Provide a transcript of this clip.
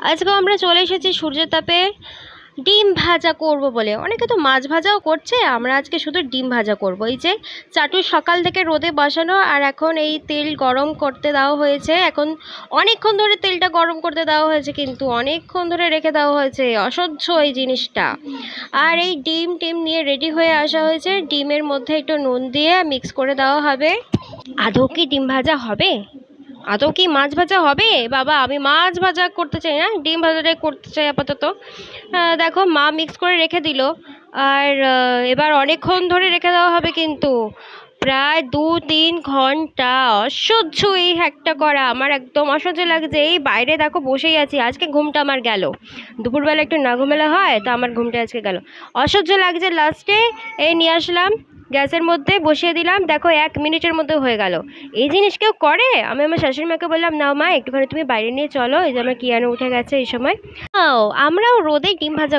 আজকেও আমরা চলে এসেছি সূর্যের তাপে ডিম ভাজা করব বলে। অনেকে তো মাছ ভাজাও করছে, আমরা আজকে শুধু ডিম ভাজা করব। এই যে চাটু সকাল থেকে রোদে বসানো আর এখন এই তেল গরম করতে দেওয়া হয়েছে। এখন অনেকক্ষণ ধরে তেলটা গরম করতে দেওয়া হয়েছে, কিন্তু অনেকক্ষণ ধরে রেখে দেওয়া হয়েছে। অসহ্য এই জিনিসটা। আর এই ডিম টিম নিয়ে রেডি হয়ে আসা হয়েছে। ডিমের মধ্যে একটু নুন দিয়ে মিক্স করে দেওয়া হবে। আদৌ কি ডিম ভাজা হবে? আদৌ কি মাছ ভাজা হবে? বাবা, আমি মাছ ভাজা করতে চাই না ডিম ভাজাটাই করতে চাই আপাতত। দেখো, মা মিক্স করে রেখে দিল। আর এবার অনেকক্ষণ ধরে রেখে দেওয়া হবে কিন্তু। প্রায় দু তিন ঘণ্টা অসহ্য এই হ্যাকটা করা আমার একদম অসহ্য লাগছে। এই বাইরে দেখো, বসেই আছি। আজকে ঘুমটা আমার গেল। দুপুরবেলা একটু না ঘুমেলে হয়, তো আমার ঘুমটা আজকে গেল। অসহ্য লাগছে লাস্টে। এই নিয়ে আসলাম। গ্যাসের মধ্যে বসিয়ে দিলাম। দেখো, এক মিনিটের মধ্যে হয়ে গেল। এই জিনিস কেউ করে? আমি আমার শাশুড়ি মাকে বললাম, নাও মা, একটুখানি তুমি বাইরে নিয়ে চলো। এই যে আমার কিয়ানো উঠে গেছে এই সময়। আমরাও রোদে ডিম ভাজা